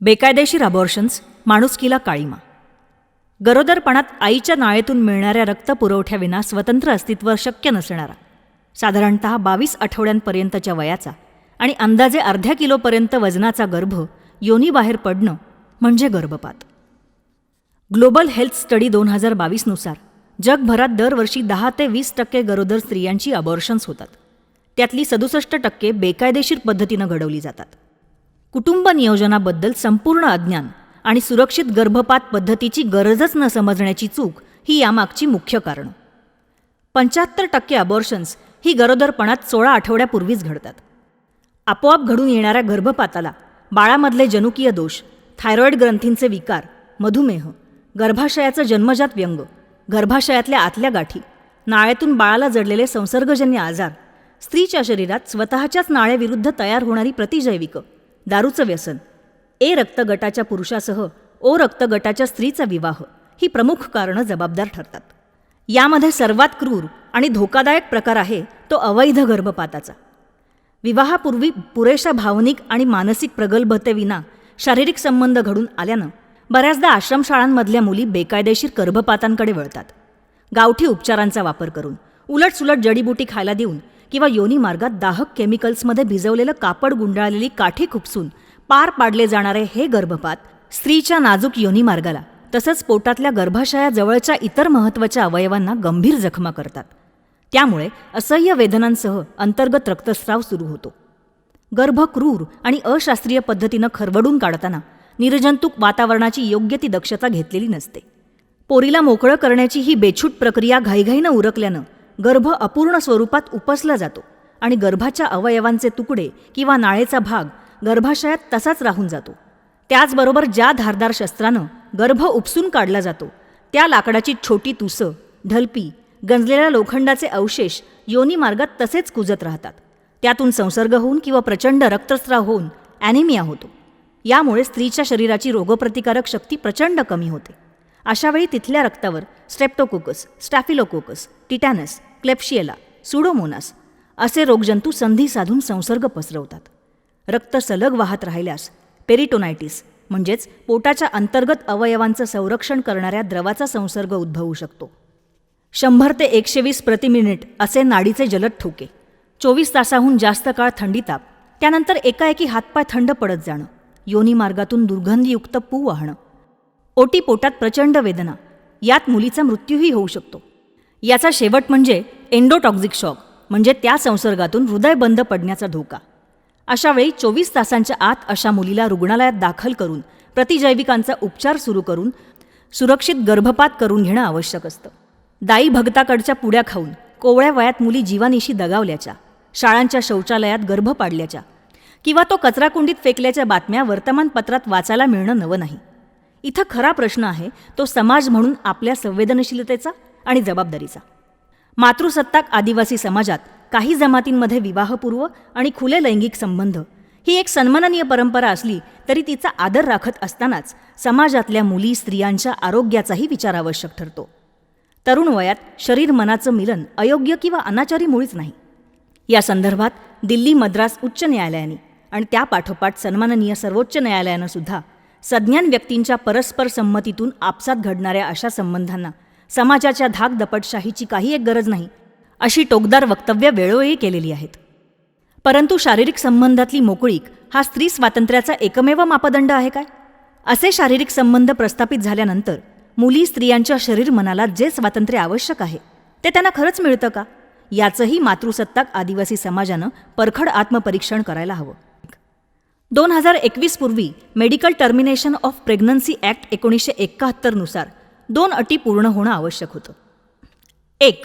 बेकायदेशीर अबॉर्शन्स माणुसकीला काळीमा. गरोदरपणात आईच्या नाळेतून मिळणाऱ्या रक्त पुरवठ्याविना स्वतंत्र अस्तित्व शक्य नसणारा. साधारणत बावीस आठवड्यांपर्यंतच्या वयाचा आणि अंदाजे अर्ध्या किलोपर्यंत वजनाचा गर्भ योनीबाहेर पडणं म्हणजे गर्भपात. ग्लोबल हेल्थ स्टडी दोन हजार बावीसनुसार जगभरात दरवर्षी दहा ते वीस टक्के गरोदर स्त्रियांची अबॉर्शन्स होतात. त्यातली सदुसष्ट टक्के बेकायदेशीर पद्धतीनं घडवली जातात. कुटुंब नियोजनाबद्दल संपूर्ण अज्ञान आणि सुरक्षित गर्भपात पद्धतीची गरजच न समजण्याची चूक ही यामागची मुख्य कारणं. पंच्याहत्तर टक्के अबॉर्शन्स ही गरोदरपणात सोळा आठवड्यापूर्वीच घडतात. आपोआप घडून येणाऱ्या गर्भपाताला बाळामधले जनुकीय दोष थायरॉईड ग्रंथींचे विकार मधुमेह गर्भाशयाचं जन्मजात व्यंग गर्भाशयातल्या आतल्या गाठी नाळ्यातून बाळाला जडलेले संसर्गजन्य आजार स्त्रीच्या शरीरात स्वतःच्याच नाळेविरुद्ध तयार होणारी प्रतिजैविकं दारूचं व्यसन. ए रक्तगटाच्या पुरुषासह ओ रक्तगटाच्या स्त्रीचा विवाह. ही प्रमुख कारणं जबाबदार ठरतात. यामध्ये सर्वात क्रूर आणि धोकादायक प्रकार आहे तो अवैध गर्भपाताचा. विवाहापूर्वी पुरेशा भावनिक आणि मानसिक प्रगल्भतेविना शारीरिक संबंध घडून आल्यानं बऱ्याचदा आश्रमशाळांमधल्या मुली बेकायदेशीर गर्भपातांकडे वळतात. गावठी उपचारांचा वापर करून उलटसुलट जडीबुटी खायला देऊन किंवा योनी मार्गात दाहक केमिकल्समध्ये भिजवलेलं कापड गुंडाळलेली काठी खुपसून पार पाडले जाणारे हे गर्भपात स्त्रीच्या नाजूक योनी मार्गाला तसंच पोटातल्या गर्भाशयाजवळच्या इतर महत्त्वाच्या अवयवांना गंभीर जखमा करतात. त्यामुळे असह्य वेदनांसह अंतर्गत रक्तस्राव सुरू होतो. गर्भ क्रूर आणि अशास्त्रीय पद्धतीनं खरवडून काढताना निर्जंतुक वातावरणाची योग्य ती दक्षता घेतलेली नसते. पोरीला मोकळं करण्याची ही बेछूट प्रक्रिया घाईघाईनं उरकल्यानं गर्भ अपूर्ण स्वरूपात उपसला जातो आणि गर्भाच्या अवयवांचे तुकडे किंवा नाळेचा भाग गर्भाशयात तसाच राहून जातो. त्याचबरोबर ज्या धारदार शस्त्रानं गर्भ उपसून काढला जातो त्या लाकडाची छोटी तुसं ढलपी गंजलेल्या लोखंडाचे अवशेष योनी मार्गात तसेच कुजत राहतात. त्यातून संसर्ग होऊन किंवा प्रचंड रक्तस्राव होऊन ॲनिमिया होतो. यामुळे स्त्रीच्या शरीराची रोगप्रतिकारक शक्ती प्रचंड कमी होते. अशावेळी तिथल्या रक्तावर streptococcus staphylococcus tetanus klebsiella pseudomonas असे रोगजंतू संधी साधून संसर्ग पसरवतात. रक्त सलग वाहत राहिल्यास पेरिटोनायटिस म्हणजेच पोटाच्या अंतर्गत अवयवांचं संरक्षण करणाऱ्या द्रवाचा संसर्ग उद्भवू शकतो. शंभर ते एकशे वीस प्रति मिनिट असे नाडीचे जलद ठोके चोवीस तासाहून जास्त काळ थंडी ताप त्यानंतर एकाएकी हातपाय थंड पडत जाणं योनी मार्गातून दुर्गंधीयुक्त पू वाहणं ओटी पोटात प्रचंड वेदना. यात मुलीचा मृत्यूही होऊ शकतो. याचा शेवट म्हणजे एन्डोटॉक्झिक शॉक म्हणजे त्या संसर्गातून हृदय बंद पडण्याचा धोका. अशा वेळी चोवीस तासांच्या आत अशा मुलीला रुग्णालयात दाखल करून प्रतिजैविकांचा उपचार सुरू करून सुरक्षित गर्भपात करून घेणं आवश्यक असतं. दाई भक्ताकडच्या पुड्या खाऊन कोवळ्या वयात मुली जीवानिशी दगावल्याच्या शाळांच्या शौचालयात गर्भ पाडल्याच्या किंवा तो कचराकुंडीत फेकल्याच्या बातम्या वर्तमानपत्रात वाचायला मिळणं नवं नाही. इथं खरा प्रश्न आहे तो समाज म्हणून आपल्या संवेदनशीलतेचा आणि जबाबदारीचा. मातृसत्ताक आदिवासी समाजात काही जमातींमध्ये विवाहपूर्व आणि खुले लैंगिक संबंध ही एक सन्माननीय परंपरा असली तरी तिचा आदर राखत असतानाच समाजातल्या मुली स्त्रियांच्या आरोग्याचाही विचार आवश्यक ठरतो. तरुण वयात शरीर मनाचं मिलन अयोग्य किंवा अनाचारी मुळीच नाही. या संदर्भात दिल्ली मद्रास उच्च न्यायालयाने आणि त्यापाठोपाठ सन्माननीय सर्वोच्च न्यायालयानं सुद्धा सज्ञान व्यक्तींच्या परस्पर संमतीतून आपसात घडणाऱ्या अशा संबंधांना समाजाच्या धाकदपटशाहीची काही एक गरज नाही अशी टोकदार वक्तव्य वेळोवेळी केलेली आहेत. परंतु शारीरिक संबंधातली मोकळीक हा स्त्री स्वातंत्र्याचा एकमेव मापदंड आहे काय? असे शारीरिक संबंध प्रस्थापित झाल्यानंतर मुली स्त्रियांच्या शरीर मनाला जे स्वातंत्र्य आवश्यक आहे ते त्यांना खरंच मिळतं का? याचंही मातृसत्ताक आदिवासी समाजानं परखड आत्मपरीक्षण करायला हवं. दोन हजार एकवीस पूर्वी medical termination of pregnancy act एकोणीसशे एकाहत्तरनुसार दोन अटी पूर्ण होणं आवश्यक होतं. एक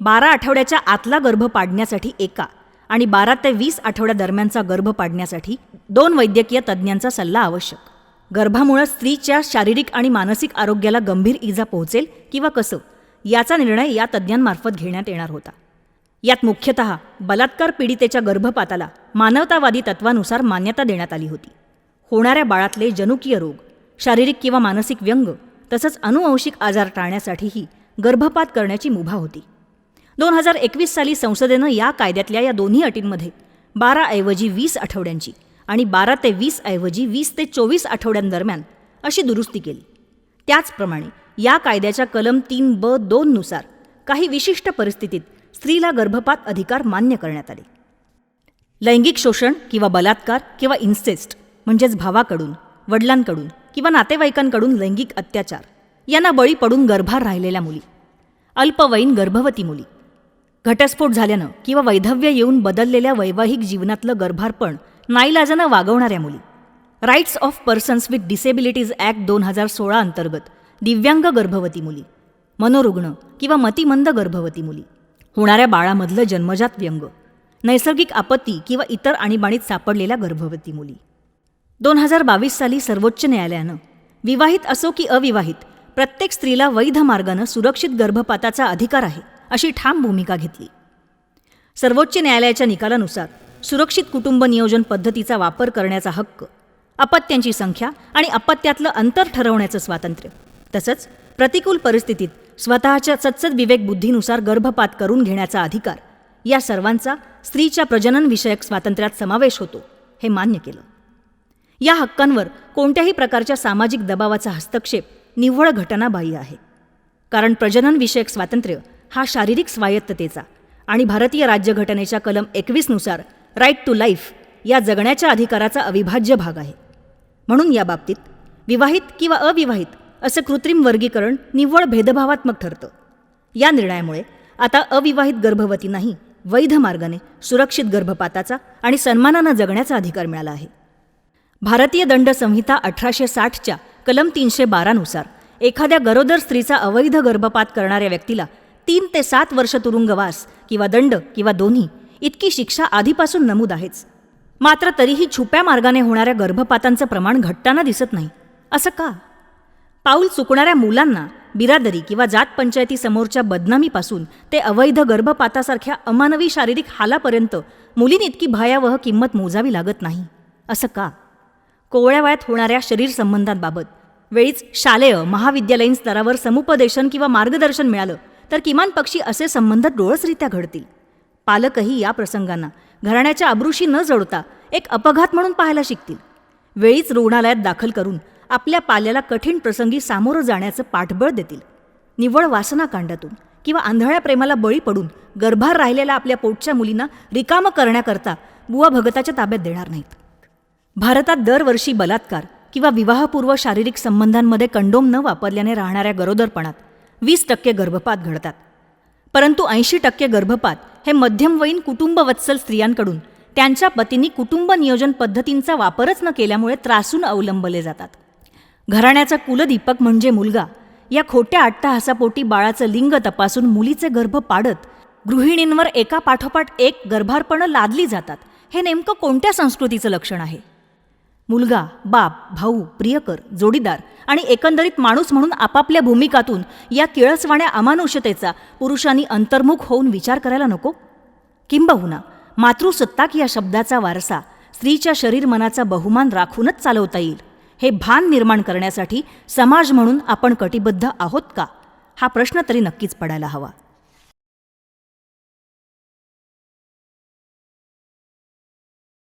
बारा आठवड्याच्या आतला गर्भ पाडण्यासाठी एका आणि बारा ते वीस आठवड्यादरम्यानचा गर्भ पाडण्यासाठी दोन वैद्यकीय तज्ज्ञांचा सल्ला आवश्यक. गर्भामुळं स्त्रीच्या शारीरिक आणि मानसिक आरोग्याला गंभीर इजा पोहोचेल किंवा कसं? याचा निर्णय या तज्ज्ञांमार्फत घेण्यात येणार होता. यात मुख्यतः बलात्कार पीडितेच्या गर्भपाताला मानवतावादी तत्वानुसार मान्यता देण्यात आली होती. होणाऱ्या बाळातले जनुकीय रोग शारीरिक किंवा मानसिक व्यंग तसंच अनुवंशिक आजार टाळण्यासाठीही गर्भपात करण्याची मुभा होती. दोन हजार एकवीस साली संसदेनं या कायद्यातल्या या दोन्ही अटींमध्ये बाराऐवजी वीस आठवड्यांची आणि बारा ते वीस ऐवजी वीस ते चोवीस आठवड्यांदरम्यान अशी दुरुस्ती केली. त्याचप्रमाणे या कायद्याच्या कलम तीन ब दोननुसार काही विशिष्ट परिस्थितीत स्त्रीला गर्भपात अधिकार मान्य करण्यात आले. लैंगिक शोषण किंवा बलात्कार किंवा इन्सेस्ट म्हणजेच भावाकडून वडिलांकडून किंवा नातेवाईकांकडून लैंगिक अत्याचार यांना बळी पडून गर्भार राहिलेल्या मुली. अल्पवयीन गर्भवती मुली. घटस्फोट झाल्यानं किंवा वैधव्य येऊन बदललेल्या वैवाहिक जीवनातलं गर्भारपण नाईलाजानं वागवणाऱ्या मुली. Rights of persons with disabilities act दोन हजार सोळा अंतर्गत दिव्यांग गर्भवती मुली. मनोरुग्ण किंवा मतिमंद गर्भवती मुली. होणाऱ्या बाळामधलं जन्मजात व्यंग नैसर्गिक आपत्ती किंवा इतर आणीबाणीत सापडलेल्या गर्भवती मुली. दोन हजार बावीस साली सर्वोच्च न्यायालयानं विवाहित असो की अविवाहित प्रत्येक स्त्रीला वैध मार्गानं सुरक्षित गर्भपाताचा अधिकार आहे अशी ठाम भूमिका घेतली. सर्वोच्च न्यायालयाच्या निकालानुसार सुरक्षित कुटुंब नियोजन पद्धतीचा वापर करण्याचा हक्क अपत्यांची संख्या आणि अपत्यातलं अंतर ठरवण्याचं स्वातंत्र्य तसंच प्रतिकूल परिस्थितीत स्वतःच्या सत्सद विवेक बुद्धीनुसार गर्भपात करून घेण्याचा अधिकार या सर्वांचा स्त्रीच्या प्रजननविषयक स्वातंत्र्यात समावेश होतो हे मान्य केलं. या हक्कांवर कोणत्याही प्रकारच्या सामाजिक दबावाचा हस्तक्षेप निव्वळ घटनाबाह्य आहे. कारण प्रजननविषयक स्वातंत्र्य हा शारीरिक स्वायत्ततेचा आणि भारतीय राज्यघटनेच्या कलम एकवीसनुसार राईट टू लाईफ या जगण्याच्या अधिकाराचा अविभाज्य भाग आहे. म्हणून या बाबतीत विवाहित किंवा अविवाहित असं कृत्रिम वर्गीकरण निव्वळ भेदभावात्मक ठरतं. या निर्णयामुळे आता अविवाहित गर्भवतींनाही वैध मार्गाने सुरक्षित गर्भपाताचा आणि सन्मानानं जगण्याचा अधिकार मिळाला आहे. भारतीय दंड संहिता अठराशे साठच्या कलम तीनशे बारानुसार एखाद्या गरोदर स्त्रीचा अवैध गर्भपात करणाऱ्या व्यक्तीला तीन ते सात वर्ष तुरुंगवास किंवा दंड किंवा दोन्ही इतकी शिक्षा आधीपासून नमूद आहेच. मात्र तरीही छुप्या मार्गाने होणाऱ्या गर्भपातांचं प्रमाण घटताना दिसत नाही. असं का? पाऊल चुकणाऱ्या मुलांना बिरादरी किंवा जात पंचायतीसमोरच्या बदनामीपासून ते अवैध गर्भपातासारख्या अमानवी शारीरिक हालापर्यंत मुलींनी इतकी भयावह किंमत मोजावी लागत नाही. असं का? कोवळ्या वयात होणाऱ्या शरीर संबंधांबाबत वेळीच शालेय महाविद्यालयीन स्तरावर समुपदेशन किंवा मार्गदर्शन मिळालं तर किमान पक्षी असे संबंध डोळसरित्या घडतील. पालकही या प्रसंगांना घराण्याच्या अब्रुशी न जोडता एक अपघात म्हणून पाहायला शिकतील. वेळीच रुग्णालयात दाखल करून आपल्या पाल्याला कठीण प्रसंगी सामोरं जाण्याचं पाठबळ देतील. निव्वळ वासनाकांडातून किंवा आंधळ्या प्रेमाला बळी पडून गर्भार राहिलेल्या आपल्या पोटच्या मुलींना रिकामं करण्याकरता बुवा भगताच्या ताब्यात देणार नाहीत. भारतात दरवर्षी बलात्कार किंवा विवाहपूर्व शारीरिक संबंधांमध्ये कंडोम न वापरल्याने राहणाऱ्या गरोदरपणात वीस टक्के गर्भपात घडतात. परंतु ऐंशी टक्के गर्भपात हे मध्यमवयीन कुटुंबवत्सल स्त्रियांकडून त्यांच्या पतींनी कुटुंब नियोजन पद्धतींचा वापरच न केल्यामुळे त्रासून अवलंबले जातात. घराण्याचा कुलदीपक म्हणजे मुलगा. या खोट्या अट्टहासापोटी बाळाचं लिंग तपासून मुलीचे गर्भ पाडत गृहिणींवर एका पाठोपाठ एक गर्भारपणं लादली जातात. हे नेमकं कोणत्या संस्कृतीचं लक्षण आहे? मुलगा बाप भाऊ प्रियकर जोडीदार आणि एकंदरीत माणूस म्हणून आपापल्या भूमिकातून या किळसवाण्या अमानुषतेचा पुरुषांनी अंतर्मुख होऊन विचार करायला नको? किंबहुना मातृसत्ताक या शब्दाचा वारसा स्त्रीच्या शरीर मनाचा बहुमान राखूनच चालवता येईल. हे भान निर्माण करण्यासाठी समाज म्हणून आपण कटिबद्ध आहोत का? हा प्रश्न तरी नक्कीच पडायला हवा.